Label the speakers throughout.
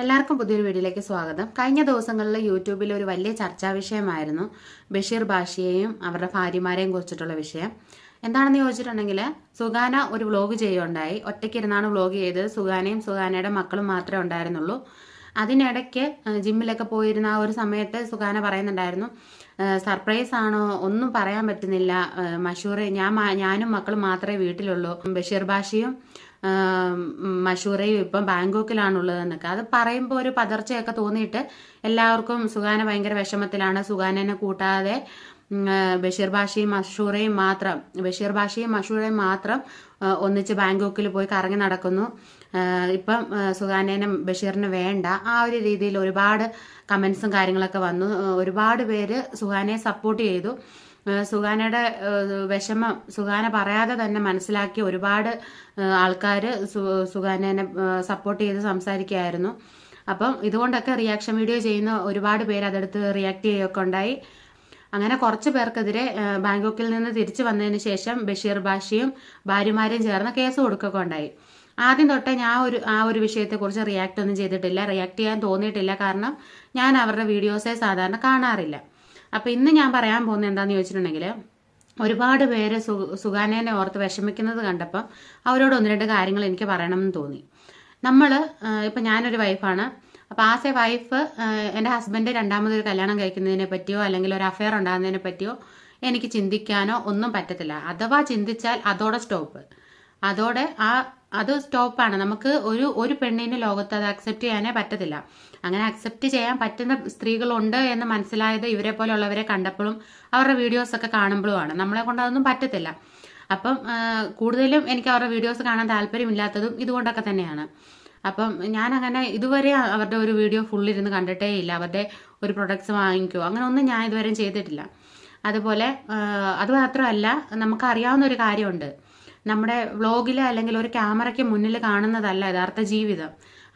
Speaker 1: എല്ലാവർക്കും പുതിയൊരു വീഡിയോയിലേക്ക് സ്വാഗതം. കഴിഞ്ഞ ദിവസങ്ങളിൽ യൂട്യൂബിൽ ഒരു വലിയ ചർച്ചാ വിഷയമായിരുന്നു. ബഷീർ ബാഷിയെയും അവരുടെ ഭാര്യമാരെയും കുറിച്ചിട്ടുള്ള വിഷയം. എന്താണെന്ന് ചോദിച്ചിട്ടുണ്ടെങ്കിൽ സുഗാന ഒരു വ്ലോഗ് ചെയ്യുകയുണ്ടായി. ഒറ്റയ്ക്കിരുന്നാണ് വ്ലോഗ് ചെയ്തത്. സുഗാനയും സുഗാനയുടെ മക്കളും മാത്രമേ ഉണ്ടായിരുന്നുള്ളൂ. അതിനിടയ്ക്ക് ജിമ്മിലൊക്കെ പോയിരുന്ന ആ ഒരു സമയത്ത് സുഗാന പറയുന്നുണ്ടായിരുന്നു സർപ്രൈസ് ആണോ? ഒന്നും പറയാൻ പറ്റുന്നില്ല. മഷൂർ ഞാൻ ഞാനും മക്കളും മാത്രമേ വീട്ടിലുള്ളൂ. ബഷീർ ബാഷിയും ആം, മഷൂറയും ഇപ്പം ബാങ്കോക്കിലാണുള്ളതെന്നൊക്കെ. അത് പറയുമ്പോൾ ഒരു പതർച്ചയൊക്കെ തോന്നിയിട്ട് എല്ലാവർക്കും സുഗാന ഭയങ്കര വിഷമത്തിലാണ്. സുഗാനനെ കൂട്ടാതെ ബഷീർ ഭാഷയും മഷൂറയും മാത്രം ബഷീർ ഭാഷയും മഷൂറയും മാത്രം ഒന്നിച്ച് ബാങ്കോക്കിൽ പോയി കറങ്ങി നടക്കുന്നു. ഇപ്പം സുഗാനേനും ബഷീറിന് വേണ്ട. ആ ഒരു രീതിയിൽ ഒരുപാട് കമൻസും കാര്യങ്ങളൊക്കെ വന്നു. ഒരുപാട് പേര് സുഗാനയെ സപ്പോർട്ട് ചെയ്തു. സുഗാനയുടെ വിഷമം സുഗാന പറയാതെ തന്നെ മനസ്സിലാക്കി ഒരുപാട് ആൾക്കാർ സുഗാനനെ സപ്പോർട്ട് ചെയ്ത് സംസാരിക്കുകയായിരുന്നു. അപ്പം ഇതുകൊണ്ടൊക്കെ റിയാക്ഷൻ വീഡിയോ ചെയ്യുന്ന ഒരുപാട് പേര് അതെടുത്ത് റിയാക്ട് ചെയ്യുകയൊക്കെ ഉണ്ടായി. അങ്ങനെ കുറച്ച് പേർക്കെതിരെ ബാങ്കോക്കിൽ നിന്ന് തിരിച്ചു വന്നതിന് ശേഷം ബഷീർ ബാഷിയും ഭാര്യമാരും ചേർന്ന് കേസ് കൊടുക്കുകയൊക്കെ ഉണ്ടായി. ആദ്യം തൊട്ടേ ഞാൻ ഒരു ആ ഒരു വിഷയത്തെക്കുറിച്ച് റിയാക്ട് ഒന്നും ചെയ്തിട്ടില്ല. റിയാക്ട് ചെയ്യാൻ തോന്നിയിട്ടില്ല. കാരണം ഞാൻ അവരുടെ വീഡിയോസേ സാധാരണ കാണാറില്ല. അപ്പൊ ഇന്ന് ഞാൻ പറയാൻ പോകുന്നത് എന്താണെന്ന് ചോദിച്ചിട്ടുണ്ടെങ്കിൽ ഒരുപാട് പേര് സു സുഗാനേനെ ഓർത്ത് വിഷമിക്കുന്നത് കണ്ടപ്പം അവരോട് ഒന്ന് രണ്ട് കാര്യങ്ങൾ എനിക്ക് പറയണമെന്ന് തോന്നി. നമ്മൾ ഇപ്പം ഞാനൊരു വൈഫാണ്. അപ്പോൾ ആസ് എ വൈഫ് എന്റെ ഹസ്ബൻഡ് രണ്ടാമതൊരു കല്യാണം കഴിക്കുന്നതിനെ പറ്റിയോ അല്ലെങ്കിൽ ഒരു അഫയർ ഉണ്ടാകുന്നതിനെ പറ്റിയോ എനിക്ക് ചിന്തിക്കാനോ ഒന്നും പറ്റത്തില്ല. അഥവാ ചിന്തിച്ചാൽ അതോടെ സ്റ്റോപ്പ്. അതോടെ ആ അത് സ്റ്റോപ്പാണ്. നമുക്ക് ഒരു ഒരു പെണ്ണിന് ലോകത്ത് അത് അക്സെപ്റ്റ് ചെയ്യാനേ പറ്റത്തില്ല. അങ്ങനെ അക്സെപ്റ്റ് ചെയ്യാൻ പറ്റുന്ന സ്ത്രീകളുണ്ട് എന്ന് മനസ്സിലായത് ഇവരെ പോലെയുള്ളവരെ കണ്ടപ്പോഴും അവരുടെ വീഡിയോസൊക്കെ കാണുമ്പോഴുമാണ്. നമ്മളെ കൊണ്ട് അതൊന്നും പറ്റത്തില്ല. അപ്പം കൂടുതലും എനിക്ക് അവരുടെ വീഡിയോസ് കാണാൻ താല്പര്യമില്ലാത്തതും ഇതുകൊണ്ടൊക്കെ തന്നെയാണ്. അപ്പം ഞാൻ അങ്ങനെ ഇതുവരെ അവരുടെ ഒരു വീഡിയോ ഫുൾ ഇരുന്ന് കണ്ടിട്ടേ ഇല്ല. അവരുടെ ഒരു പ്രൊഡക്ട്സ് വാങ്ങിക്കോ അങ്ങനെ ഒന്നും ഞാൻ ഇതുവരെ ചെയ്തിട്ടില്ല. അതുപോലെ അതുമാത്രമല്ല നമുക്കറിയാവുന്ന ഒരു കാര്യമുണ്ട്. നമ്മുടെ വ്ളോഗിൽ അല്ലെങ്കിൽ ഒരു ക്യാമറയ്ക്ക് മുന്നിൽ കാണുന്നതല്ല യഥാർത്ഥ ജീവിതം.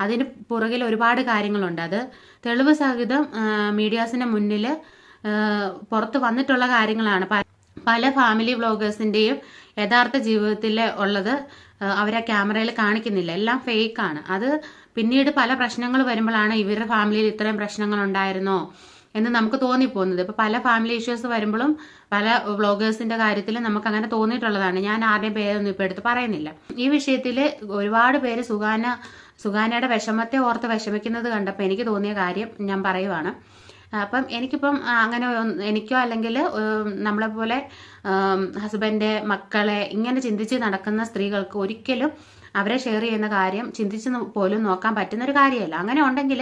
Speaker 1: അതിന് പുറകിൽ ഒരുപാട് കാര്യങ്ങളുണ്ട്. അത് തെളിവ് സഹിതം മീഡിയാസിന്റെ മുന്നിൽ പുറത്ത് വന്നിട്ടുള്ള കാര്യങ്ങളാണ്. പല ഫാമിലി വ്ളോഗേഴ്സിന്റെയും യഥാർത്ഥ ജീവിതത്തിൽ ഉള്ളത് അവരെ ക്യാമറയിൽ കാണിക്കുന്നില്ല. എല്ലാം ഫേക്കാണ്. അത് പിന്നീട് പല പ്രശ്നങ്ങൾ വരുമ്പോഴാണ് ഇവരുടെ ഫാമിലിയിൽ ഇത്രയും പ്രശ്നങ്ങൾ ഉണ്ടായിരുന്നോ? എന്ന് നമുക്ക് തോന്നിപ്പോകുന്നത്. ഇപ്പൊ പല ഫാമിലി ഇഷ്യൂസ് വരുമ്പോഴും പല വ്ളോഗേഴ്സിന്റെ കാര്യത്തിൽ നമുക്ക് അങ്ങനെ തോന്നിയിട്ടുള്ളതാണ്. ഞാൻ ആരുടെയും പേരൊന്നും ഇപ്പൊ എടുത്ത് പറയുന്നില്ല. ഈ വിഷയത്തിൽ ഒരുപാട് പേര് സുഗാന സുഗാനയുടെ വിഷമത്തെ ഓർത്ത് വിഷമിക്കുന്നത് കണ്ടപ്പോൾ എനിക്ക് തോന്നിയ കാര്യം ഞാൻ പറയുവാണ്. അപ്പം എനിക്കിപ്പം അങ്ങനെ എനിക്കോ അല്ലെങ്കിൽ നമ്മളെ പോലെ ഹസ്ബൻഡ് മക്കളെ ഇങ്ങനെ ചിന്തിച്ച് നടക്കുന്ന സ്ത്രീകൾക്ക് ഒരിക്കലും അവരെ ഷെയർ ചെയ്യുന്ന കാര്യം ചിന്തിച്ച് പോലും നോക്കാൻ പറ്റുന്ന ഒരു കാര്യമല്ല. അങ്ങനെ ഉണ്ടെങ്കിൽ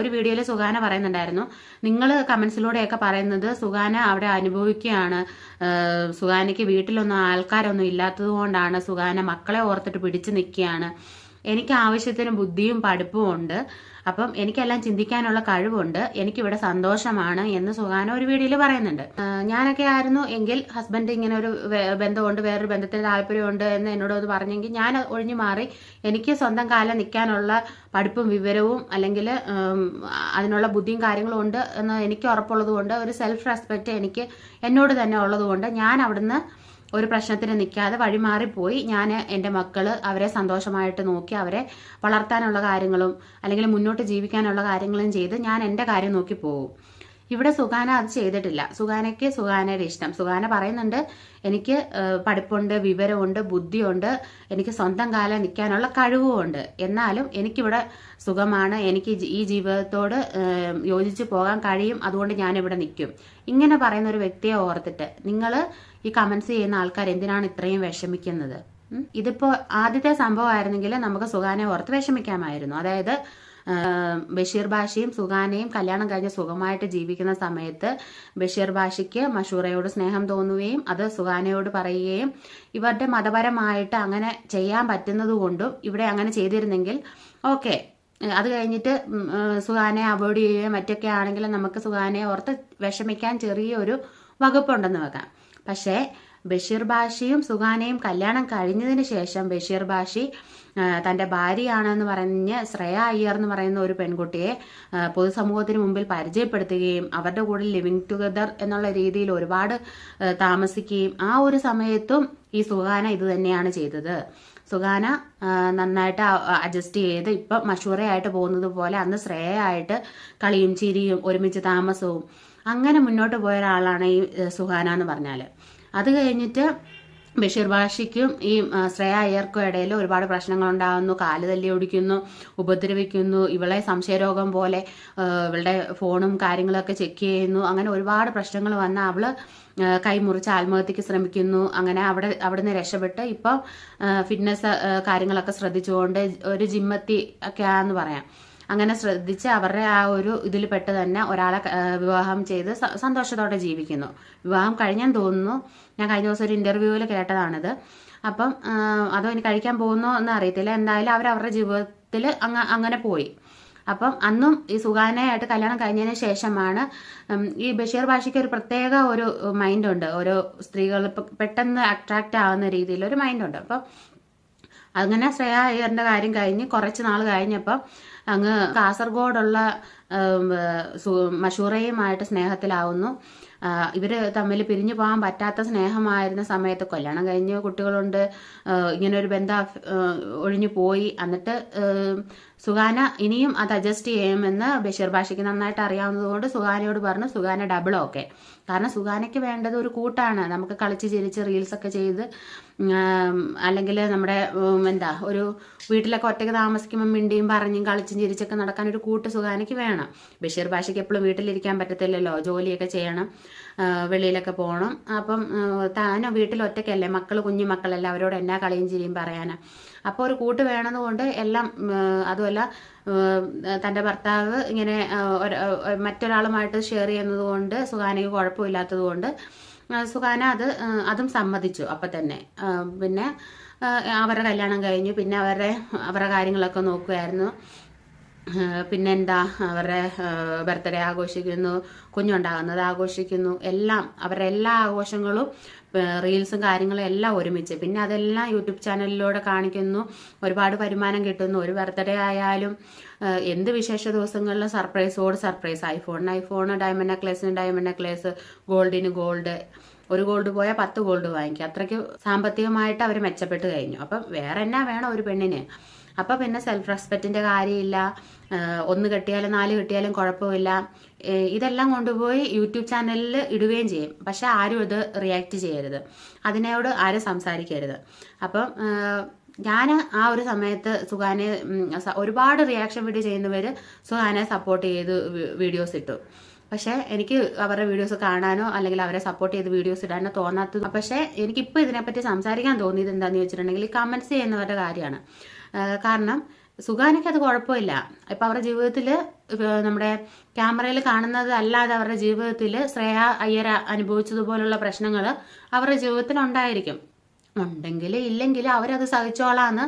Speaker 1: ഒരു വീഡിയോയിൽ സുഗാന പറയുന്നുണ്ടായിരുന്നു. നിങ്ങൾ കമൻസിലൂടെയൊക്കെ പറയുന്നത് സുഗാന അവിടെ അനുഭവിക്കുകയാണ്. സുഖാനയ്ക്ക് വീട്ടിലൊന്നും ആൾക്കാരൊന്നും ഇല്ലാത്തത് കൊണ്ടാണ് സുഗാന മക്കളെ ഓർത്തിട്ട് പിടിച്ചു നിൽക്കുകയാണ്. എനിക്ക് ആവശ്യത്തിന് ബുദ്ധിയും പഠിപ്പും ഉണ്ട്. അപ്പം എനിക്കെല്ലാം ചിന്തിക്കാനുള്ള കഴിവുണ്ട്. എനിക്കിവിടെ സന്തോഷമാണ് എന്ന് സുഹാന ഒരു വീഡിയോയിൽ പറയുന്നുണ്ട്. ഞാനൊക്കെ ആയിരുന്നു എങ്കിൽ ഹസ്ബൻഡ് ഇങ്ങനെ ഒരു ബന്ധമുണ്ട് വേറൊരു ബന്ധത്തിന് താല്പര്യമുണ്ട് എന്ന് എന്നോട് അത് പറഞ്ഞെങ്കിൽ ഞാൻ ഒഴിഞ്ഞു മാറി എനിക്ക് സ്വന്തം കാലം നിൽക്കാനുള്ള പഠിപ്പും വിവരവും അല്ലെങ്കിൽ അതിനുള്ള ബുദ്ധിയും കാര്യങ്ങളും ഉണ്ട് എന്ന് എനിക്ക് ഉറപ്പുള്ളതുകൊണ്ട് ഒരു സെൽഫ് റെസ്പെക്റ്റ് എനിക്ക് എന്നോട് തന്നെ ഉള്ളതുകൊണ്ട് ഞാൻ അവിടുന്ന് ഒരു പ്രശ്നത്തിന് നിൽക്കാതെ വഴിമാറിപ്പോയി ഞാൻ എന്റെ മക്കൾ അവരെ സന്തോഷമായിട്ട് നോക്കി അവരെ വളർത്താനുള്ള കാര്യങ്ങളും അല്ലെങ്കിൽ മുന്നോട്ട് ജീവിക്കാനുള്ള കാര്യങ്ങളും ചെയ്ത് ഞാൻ എന്റെ കാര്യം നോക്കി പോകും. ഇവിടെ സുഗാന അത് ചെയ്തിട്ടില്ല. സുഗാനയ്ക്ക് സുഗാനയുടെ ഇഷ്ടം. സുഗാന പറയുന്നുണ്ട് എനിക്ക് പഠിപ്പുണ്ട് വിവരമുണ്ട് ബുദ്ധിയുണ്ട് എനിക്ക് സ്വന്തം കാലം നിൽക്കാനുള്ള കഴിവുമുണ്ട്. എന്നാലും എനിക്കിവിടെ സുഖമാണ്. എനിക്ക് ഈ ജീവിതത്തോട് യോജിച്ച് പോകാൻ കഴിയും. അതുകൊണ്ട് ഞാനിവിടെ നിൽക്കും. ഇങ്ങനെ പറയുന്ന ഒരു വ്യക്തിയെ ഓർത്തിട്ട് നിങ്ങൾ ഈ കമൻസ് ചെയ്യുന്ന ആൾക്കാർ എന്തിനാണ് ഇത്രയും വിഷമിക്കുന്നത്? ഇതിപ്പോ ആദ്യത്തെ സംഭവമായിരുന്നെങ്കിൽ നമുക്ക് സുഗാനെ ഓർത്ത് വിഷമിക്കാമായിരുന്നു. അതായത് ബഷീർ ബാഷയും സുഗാനയും കല്യാണം കഴിഞ്ഞ് സുഖമായിട്ട് ജീവിക്കുന്ന സമയത്ത് ബഷീർ ബാഷയ്ക്ക് മഷൂറയോട് സ്നേഹം തോന്നുകയും അത് സുഗാനയോട് പറയുകയും ഇവരുടെ മതപരമായിട്ട് അങ്ങനെ ചെയ്യാൻ പറ്റുന്നത് കൊണ്ടും ഇവിടെ അങ്ങനെ ചെയ്തിരുന്നെങ്കിൽ ഓക്കെ. അത് കഴിഞ്ഞിട്ട് സുഖാനെ അവോയ്ഡ് ചെയ്യുകയും മറ്റൊക്കെ ആണെങ്കിൽ നമുക്ക് സുഗാനയെ ഓർത്ത് വിഷമിക്കാൻ ചെറിയൊരു വകുപ്പുണ്ടെന്ന് വെക്കാം. പക്ഷേ ബഷീർ ബാഷിയും സുഗാനയും കല്യാണം കഴിഞ്ഞതിന് ശേഷം ബഷീർ ബാഷി തന്റെ ഭാര്യയാണെന്ന് പറഞ്ഞ് ശ്രേയ അയ്യർ എന്ന് പറയുന്ന ഒരു പെൺകുട്ടിയെ പൊതുസമൂഹത്തിന് മുമ്പിൽ പരിചയപ്പെടുത്തുകയും അവരുടെ കൂടെ ലിവിങ് ടുഗദർ എന്നുള്ള രീതിയിൽ ഒരുപാട് താമസിക്കുകയും ആ ഒരു സമയത്തും ഈ സുഗാന ഇത് തന്നെയാണ് ചെയ്തത്. സുഗാന നന്നായിട്ട് അഡ്ജസ്റ്റ് ചെയ്ത് ഇപ്പം മഷൂറയായിട്ട് പോകുന്നത് പോലെ അന്ന് ശ്രേയയായിട്ട് കളിയും ചിരിയും ഒരുമിച്ച് താമസവും അങ്ങനെ മുന്നോട്ട് പോയ ഒരാളാണ് ഈ സുഹാന എന്ന് പറഞ്ഞാൽ അത് കഴിഞ്ഞിട്ട് ബഷീർ ബാഷിക്കും ഈ ശ്രേയ അയ്യർക്കും ഇടയിൽ ഒരുപാട് പ്രശ്നങ്ങൾ ഉണ്ടാകുന്നു കാൽ തല്ലി ഓടിക്കുന്നു ഉപദ്രവിക്കുന്നു ഇവളെ സംശയരോഗം പോലെ ഇവളുടെ ഫോണും കാര്യങ്ങളൊക്കെ ചെക്ക് ചെയ്യുന്നു. അങ്ങനെ ഒരുപാട് പ്രശ്നങ്ങൾ വന്ന അവൾ കൈമുറിച്ച് ആത്മഹത്യക്ക് ശ്രമിക്കുന്നു. അങ്ങനെ അവിടെ അവിടുന്ന് രക്ഷപ്പെട്ട് ഇപ്പം ഫിറ്റ്നസ് കാര്യങ്ങളൊക്കെ ശ്രദ്ധിച്ചുകൊണ്ട് ഒരു ജിമ്മത്തി ഒക്കെ പറയാം. അങ്ങനെ ശ്രദ്ധിച്ച് അവരുടെ ആ ഒരു ഇതിൽ പെട്ട് തന്നെ ഒരാളെ വിവാഹം ചെയ്ത് സന്തോഷത്തോടെ ജീവിക്കുന്നു. വിവാഹം കഴിഞ്ഞെന്ന് തോന്നുന്നു. ഞാൻ കഴിഞ്ഞ ദിവസം ഒരു ഇന്റർവ്യൂവിൽ കേട്ടതാണിത്. അപ്പം അതോ ഇനി കഴിക്കാൻ പോകുന്നോ എന്ന് അറിയത്തില്ല. എന്തായാലും അവർ അവരുടെ ജീവിതത്തിൽ അങ്ങ അങ്ങനെ പോയി. അപ്പം അന്നും ഈ സുഗാനയായിട്ട് കല്യാണം കഴിഞ്ഞതിന് ശേഷമാണ് ഈ ബഷീർ ഭാഷയ്ക്ക് ഒരു പ്രത്യേക ഒരു മൈൻഡ് ഉണ്ട്. ഓരോ സ്ത്രീകൾ പെട്ടെന്ന് അട്രാക്റ്റ് ആവുന്ന രീതിയിൽ ഒരു മൈൻഡ് ഉണ്ട്. അപ്പം അങ്ങനെ ശ്രേയ അയ്യറിന്റെ കാര്യം കഴിഞ്ഞ് കുറച്ച് നാൾ കഴിഞ്ഞപ്പം അങ്ങ് കാസർഗോഡുള്ള മഷൂറയുമായിട്ട് സ്നേഹത്തിലാവുന്നു. ഇവർ തമ്മിൽ പിരിഞ്ഞു പോകാൻ പറ്റാത്ത സ്നേഹമായിരുന്ന സമയത്ത് കല്യാണം കഴിഞ്ഞ് കുട്ടികളുണ്ട്. ഇങ്ങനെ ഒരു ബന്ധം ഒഴിഞ്ഞു പോയി. എന്നിട്ട് സുഗാന ഇനിയും അത് അഡ്ജസ്റ്റ് ചെയ്യുമെന്ന് ബഷീർ ഭാഷയ്ക്ക് നന്നായിട്ട് അറിയാവുന്നതുകൊണ്ട് സുഗാനയോട് പറഞ്ഞു സുഗാന ഡബിൾ ഓക്കെ കാരണം സുഗാനയ്ക്ക് വേണ്ടത് ഒരു കൂട്ടാണ്. നമുക്ക് കളിച്ച് ചിരിച്ച് റീൽസ് ഒക്കെ ചെയ്ത് അല്ലെങ്കിൽ നമ്മുടെ എന്താ ഒരു വീട്ടിലൊക്കെ ഒറ്റയ്ക്ക് താമസിക്കുമ്പോൾ മിണ്ടിയും പറഞ്ഞും കളിച്ചും ചിരിച്ചൊക്കെ നടക്കാൻ ഒരു കൂട്ട് സുഖാനയ്ക്ക് വേണം. ബഷീർ ഭാഷയ്ക്ക് എപ്പോഴും വീട്ടിലിരിക്കാൻ പറ്റത്തില്ലല്ലോ ജോലിയൊക്കെ ചെയ്യണം വെളിയിലൊക്കെ പോകണം അപ്പം താനോ വീട്ടിൽ ഒറ്റയ്ക്കല്ലേ മക്കൾ കുഞ്ഞു അവരോട് എന്നാ കളിയും ചിരിയും പറയാനാ? അപ്പോൾ ഒരു കൂട്ട് വേണമെന്നുകൊണ്ട് എല്ലാം അതുമല്ല തന്റെ ഭർത്താവ് ഇങ്ങനെ മറ്റൊരാളുമായിട്ട് ഷെയർ ചെയ്യുന്നതുകൊണ്ട് കൊണ്ട് സുഗാനയ്ക്ക് കുഴപ്പമില്ലാത്തത് കൊണ്ട് ആ, സുഗാന അത് അതും സമ്മതിച്ചു അപ്പം തന്നെ. പിന്നെ അവരുടെ കല്യാണം കഴിഞ്ഞു. പിന്നെ അവരുടെ അവരുടെ കാര്യങ്ങളൊക്കെ നോക്കുമായിരുന്നു പിന്നെ എന്താ അവരുടെ ബർത്ത്ഡേ ആഘോഷിക്കുന്നു കുഞ്ഞുണ്ടാകുന്നത് ആഘോഷിക്കുന്നു. എല്ലാം അവരുടെ എല്ലാ ആഘോഷങ്ങളും റീൽസും കാര്യങ്ങളും എല്ലാം ഒരുമിച്ച്. പിന്നെ അതെല്ലാം യൂട്യൂബ് ചാനലിലൂടെ കാണിക്കുന്നു. ഒരുപാട് വരുമാനം കിട്ടുന്നു. ഒരു ബർത്ത്ഡേ ആയാലും എന്ത് വിശേഷ ദിവസങ്ങളിലും സർപ്രൈസോട് സർപ്രൈസ്. ഐഫോണിന് ഐഫോൺ ഡയമണ്ട് നെക്ലേസിന് ഡയമണ്ട് നെക്ലേസ് ഗോൾഡിന് ഗോൾഡ്. ഒരു ഗോൾഡ് പോയാൽ പത്ത് ഗോൾഡ് വാങ്ങിക്കും. അത്രയ്ക്ക് സാമ്പത്തികമായിട്ട് അവർ മെച്ചപ്പെട്ട് കഴിഞ്ഞു. അപ്പം വേറെ എന്നാ വേണം ഒരു പെണ്ണിന്? അപ്പം പിന്നെ സെൽഫ് റെസ്പെക്റ്റിന്റെ കാര്യമില്ല. ഒന്ന് കെട്ടിയാലും നാല് കെട്ടിയാലും കുഴപ്പമില്ല. ഇതെല്ലാം കൊണ്ടുപോയി യൂട്യൂബ് ചാനലിൽ ഇടുകയും ചെയ്യും. പക്ഷെ ആരും ഇത് റിയാക്ട് ചെയ്യരുത്. അതിനോട് ആരും സംസാരിക്കരുത്. അപ്പം ഞാൻ ആ ഒരു സമയത്ത് സുഖാനെ ഒരുപാട് റിയാക്ഷൻ വീഡിയോ ചെയ്യുന്നവർ സുഖാനെ സപ്പോർട്ട് ചെയ്ത് വീഡിയോസ് ഇട്ടു. പക്ഷേ എനിക്ക് അവരുടെ വീഡിയോസ് കാണാനോ അല്ലെങ്കിൽ അവരെ സപ്പോർട്ട് ചെയ്ത് വീഡിയോസ് ഇടാനോ തോന്നാത്തത് പക്ഷേ എനിക്കിപ്പോൾ ഇതിനെപ്പറ്റി സംസാരിക്കാൻ തോന്നിയത് എന്താണെന്ന് വെച്ചിട്ടുണ്ടെങ്കിൽ കമൻസ് ചെയ്യുന്നവരുടെ കാര്യമാണ്. കാരണം സുഖാനയ്ക്ക് അത് കുഴപ്പമില്ല. ഇപ്പം അവരുടെ ജീവിതത്തിൽ നമ്മുടെ ക്യാമറയിൽ കാണുന്നത് അല്ലാതെ അവരുടെ ജീവിതത്തിൽ ശ്രേയ അയ്യര അനുഭവിച്ചതുപോലുള്ള പ്രശ്നങ്ങൾ അവരുടെ ജീവിതത്തിൽ ഉണ്ടായിരിക്കും ഉണ്ടെങ്കിൽ ഇല്ലെങ്കിൽ അവരത് സഹിച്ചോളാന്ന്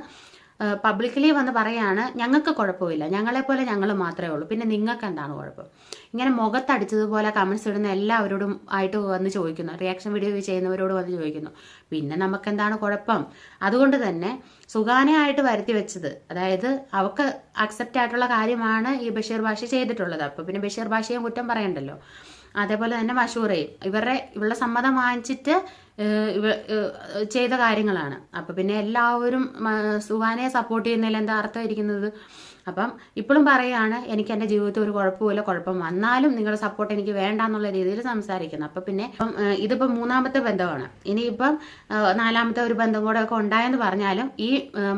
Speaker 1: പബ്ലിക്കലി വന്ന് പറയാണ് ഞങ്ങൾക്ക് കുഴപ്പമില്ല. ഞങ്ങളെപ്പോലെ ഞങ്ങൾ മാത്രമേ ഉള്ളൂ. പിന്നെ നിങ്ങൾക്ക് എന്താണ് കുഴപ്പം? ഇങ്ങനെ മുഖത്തടിച്ചതുപോലെ കമൻസ് ഇടുന്ന എല്ലാവരോടും ആയിട്ട് വന്ന് ചോദിക്കുന്നു. റിയാക്ഷൻ വീഡിയോ ചെയ്യുന്നവരോട് വന്ന് ചോദിക്കുന്നു. പിന്നെ നമുക്ക് എന്താണ് കുഴപ്പം? അതുകൊണ്ട് തന്നെ സുഖാനയായിട്ട് വരുത്തി വെച്ചത്. അതായത് അവർക്ക് അക്സെപ്റ്റ് ആയിട്ടുള്ള കാര്യമാണ് ഈ ബഷീർ ഭാഷ ചെയ്തിട്ടുള്ളത്. അപ്പൊ പിന്നെ ബഷീർ ഭാഷയും കുറ്റം പറയണ്ടല്ലോ. അതേപോലെ തന്നെ മഷൂറയും. ഇവരുടെ ഇവളുടെ സമ്മതം വാങ്ങിച്ചിട്ട് ചെയ്ത കാര്യങ്ങളാണ്. അപ്പം പിന്നെ എല്ലാവരും സുഹാനെ സപ്പോർട്ട് ചെയ്യുന്നതിൽ എന്താ അർത്ഥം ഇരിക്കുന്നത് അപ്പം ഇപ്പോഴും പറയുകയാണ് എനിക്ക് എന്റെ ജീവിതത്തിൽ ഒരു കുഴപ്പമില്ല കുഴപ്പം വന്നാലും നിങ്ങളുടെ സപ്പോർട്ട് എനിക്ക് വേണ്ട എന്നുള്ള രീതിയിൽ സംസാരിക്കുന്നു. അപ്പം പിന്നെ ഇപ്പം ഇതിപ്പം മൂന്നാമത്തെ ബന്ധമാണ്. ഇനിയിപ്പം നാലാമത്തെ ഒരു ബന്ധം കൂടെ ഒക്കെ ഉണ്ടായെന്ന് പറഞ്ഞാലും ഈ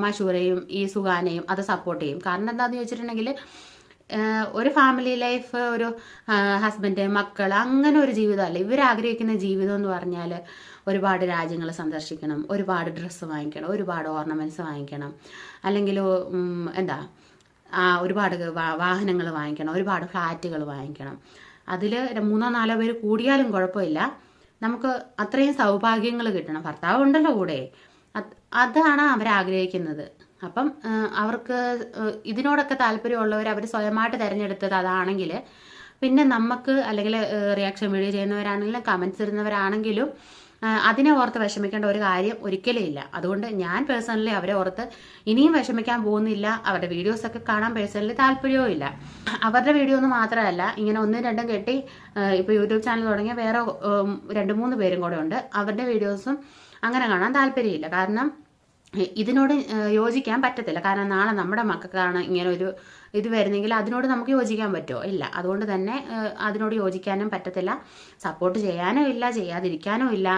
Speaker 1: മഷൂരയും ഈ സുഖാനയും അത് സപ്പോർട്ട് ചെയ്യും. കാരണം എന്താണെന്ന് ചോദിച്ചിട്ടുണ്ടെങ്കിൽ ഒരു ഫാമിലി ലൈഫ് ഒരു ഹസ്ബൻഡ് മക്കൾ അങ്ങനെ ഒരു ജീവിതമല്ല ഇവർ ആഗ്രഹിക്കുന്ന ജീവിതം എന്ന് പറഞ്ഞാൽ ഒരുപാട് രാജ്യങ്ങൾ സന്ദർശിക്കണം ഒരുപാട് ഡ്രസ്സ് വാങ്ങിക്കണം ഒരുപാട് ഓർണമെന്റ്സ് വാങ്ങിക്കണം. അല്ലെങ്കിൽ എന്താ ഒരുപാട് വാഹനങ്ങൾ വാങ്ങിക്കണം ഒരുപാട് ഫ്ലാറ്റുകൾ വാങ്ങിക്കണം. അതിൽ മൂന്നോ നാലോ പേര് കൂടിയാലും കുഴപ്പമില്ല. നമുക്ക് അത്രയും സൗഭാഗ്യങ്ങൾ കിട്ടണം. ഭർത്താവ് ഉണ്ടല്ലോ കൂടെ അതാണ് അവർ ആഗ്രഹിക്കുന്നത്. അപ്പം അവർക്ക് ഇതിനോടൊക്കെ താല്പര്യമുള്ളവർ അവർ സ്വയമായിട്ട് തിരഞ്ഞെടുത്തത് അതാണെങ്കിൽ പിന്നെ നമുക്ക് അല്ലെങ്കിൽ റിയാക്ഷൻ വീഡിയോ ചെയ്യുന്നവരാണെങ്കിലും കമൻസ് ഇടുന്നവരാണെങ്കിലും അതിനെ ഓർത്ത് വിഷമിക്കേണ്ട ഒരു കാര്യം ഒരിക്കലും ഇല്ല. അതുകൊണ്ട് ഞാൻ പേഴ്സണലി അവരെ ഓർത്ത് ഇനിയും വിഷമിക്കാൻ പോകുന്നില്ല. അവരുടെ വീഡിയോസ് ഒക്കെ കാണാൻ പേഴ്സണലി താല്പര്യവും ഇല്ല. അവരുടെ വീഡിയോ ഒന്നും മാത്രമല്ല ഇങ്ങനെ ഒന്നും രണ്ടും കെട്ടി ഇപ്പോൾ ഇപ്പൊ യൂട്യൂബ് ചാനൽ തുടങ്ങിയ വേറെ രണ്ട് മൂന്ന് പേരും കൂടെ ഉണ്ട്. അവരുടെ വീഡിയോസും അങ്ങനെ കാണാൻ താല്പര്യമില്ല. കാരണം ഇതിനോട് യോജിക്കാൻ പറ്റത്തില്ല. കാരണം നാളെ നമ്മുടെ മക്കൾക്കാണ് ഇങ്ങനെ ഒരു ഇത് വരുന്നെങ്കിൽ അതിനോട് നമുക്ക് യോജിക്കാൻ പറ്റുമോ ഇല്ല. അതുകൊണ്ട് തന്നെ അതിനോട് യോജിക്കാനും പറ്റത്തില്ല. സപ്പോർട്ട് ചെയ്യാനോ ഇല്ല ചെയ്യാതിരിക്കാനോ ഇല്ല.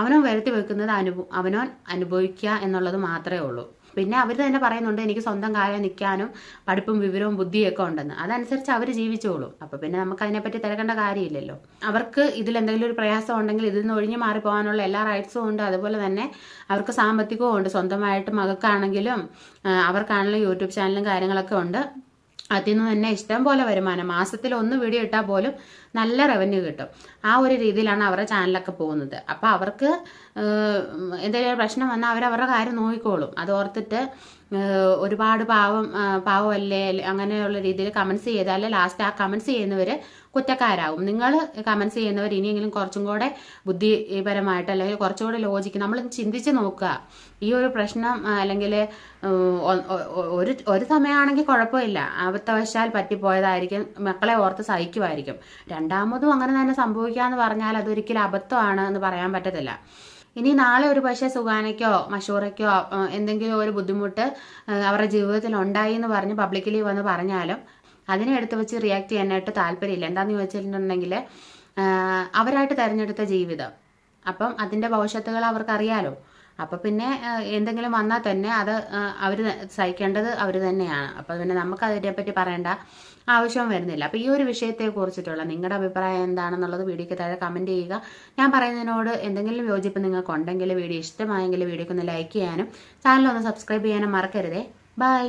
Speaker 1: അവനോ വരുത്തി വെക്കുന്നത് അനുഭവ അവനോ അനുഭവിക്കുക എന്നുള്ളത് മാത്രമേ ഉള്ളൂ. പിന്നെ അവർ തന്നെ പറയുന്നുണ്ട് എനിക്ക് സ്വന്തം കാര്യം നിൽക്കാനും പഠിപ്പും വിവരവും ബുദ്ധിയൊക്കെ ഉണ്ടെന്ന്. അതനുസരിച്ച് അവർ ജീവിച്ചോളും. അപ്പോൾ പിന്നെ നമുക്ക് അതിനെപ്പറ്റി തിരക്കേണ്ട കാര്യമില്ലല്ലോ. അവർക്ക് ഇതിൽ എന്തെങ്കിലും ഒരു പ്രയാസം ഉണ്ടെങ്കിൽ ഇതിൽ നിന്ന് ഒഴിഞ്ഞു മാറി പോകാനുള്ള എല്ലാ റൈറ്റ്സും ഉണ്ട്. അതുപോലെ തന്നെ അവർക്ക് സാമ്പത്തികവും ഉണ്ട്. സ്വന്തമായിട്ട് മകക്കാണെങ്കിലും അവർക്കാണെങ്കിലും യൂട്യൂബ് ചാനലും കാര്യങ്ങളൊക്കെ ഉണ്ട്. അതിൽ നിന്ന് തന്നെ ഇഷ്ടം പോലെ വരുമാനം. മാസത്തിൽ ഒന്ന് വീഡിയോ ഇട്ടാൽ പോലും നല്ല റവന്യൂ കിട്ടും. ആ ഒരു രീതിയിലാണ് അവരുടെ ചാനലൊക്കെ പോകുന്നത്. അപ്പോൾ അവർക്ക് എന്തെങ്കിലും പ്രശ്നം വന്നാൽ അവരവരുടെ കാര്യം നോക്കിക്കോളും. അത് ഓർത്തിട്ട് ഒരുപാട് പാവം പാവമല്ലേ അങ്ങനെയുള്ള രീതിയിൽ കമൻസ് ചെയ്താൽ ലാസ്റ്റ് ആ കമൻസ് ചെയ്യുന്നവർ കുറ്റക്കാരാവും. നിങ്ങൾ കമൻസ് ചെയ്യുന്നവർ ഇനിയെങ്കിലും കുറച്ചും കൂടെ ബുദ്ധിപരമായിട്ട് അല്ലെങ്കിൽ കുറച്ചും കൂടെ ലോജിക്ക് നമ്മൾ ചിന്തിച്ച് നോക്കുക. ഈ ഒരു പ്രശ്നം അല്ലെങ്കിൽ ഒരു ഒരു സമയമാണെങ്കിൽ കുഴപ്പമില്ല. അബദ്ധവശാൽ പറ്റിപ്പോയതായിരിക്കും. മക്കളെ ഓർത്ത് സഹിക്കുമായിരിക്കും. രണ്ടാമതും അങ്ങനെ തന്നെ സംഭവിക്കുക എന്ന് പറഞ്ഞാൽ അതൊരിക്കലും അബദ്ധമാണ് എന്ന് പറയാൻ പറ്റത്തില്ല. ഇനി നാളെ ഒരു പക്ഷേ സുഗാനയ്ക്കോ മഷൂറയ്ക്കോ എന്തെങ്കിലും ഒരു ബുദ്ധിമുട്ട് അവരുടെ ജീവിതത്തിൽ ഉണ്ടായി എന്ന് പറഞ്ഞ് പബ്ലിക്കലി വന്ന് പറഞ്ഞാലും അതിനെ എടുത്ത് വെച്ച് റിയാക്ട് ചെയ്യാനായിട്ട് താല്പര്യമില്ല. എന്താണെന്ന് ചോദിച്ചിട്ടുണ്ടെങ്കിൽ അവരായിട്ട് തിരഞ്ഞെടുത്ത ജീവിതം. അപ്പം അതിന്റെ ഭവിഷ്യത്തുകൾ അവർക്കറിയാലോ. അപ്പം പിന്നെ എന്തെങ്കിലും വന്നാൽ തന്നെ അത് അവർ സഹിക്കേണ്ടത് അവർ തന്നെയാണ്. അപ്പം പിന്നെ നമുക്ക് അതിനെപ്പറ്റി പറയേണ്ട ആവശ്യം വരുന്നില്ല. അപ്പോൾ ഈ ഒരു വിഷയത്തെ കുറിച്ചിട്ടുള്ള നിങ്ങളുടെ അഭിപ്രായം എന്താണെന്നുള്ളത് വീഡിയോയ്ക്ക് താഴെ കമന്റ് ചെയ്യുക. ഞാൻ പറയുന്നതിനോട് എന്തെങ്കിലും യോജിപ്പ് നിങ്ങൾക്ക് ഉണ്ടെങ്കിൽ വീഡിയോ ഇഷ്ടമായെങ്കിൽ വീഡിയോക്ക് ഒന്ന് ലൈക്ക് ചെയ്യാനും ചാനൽ ഒന്ന് സബ്സ്ക്രൈബ് ചെയ്യാനും മറക്കരുതേ. ബൈ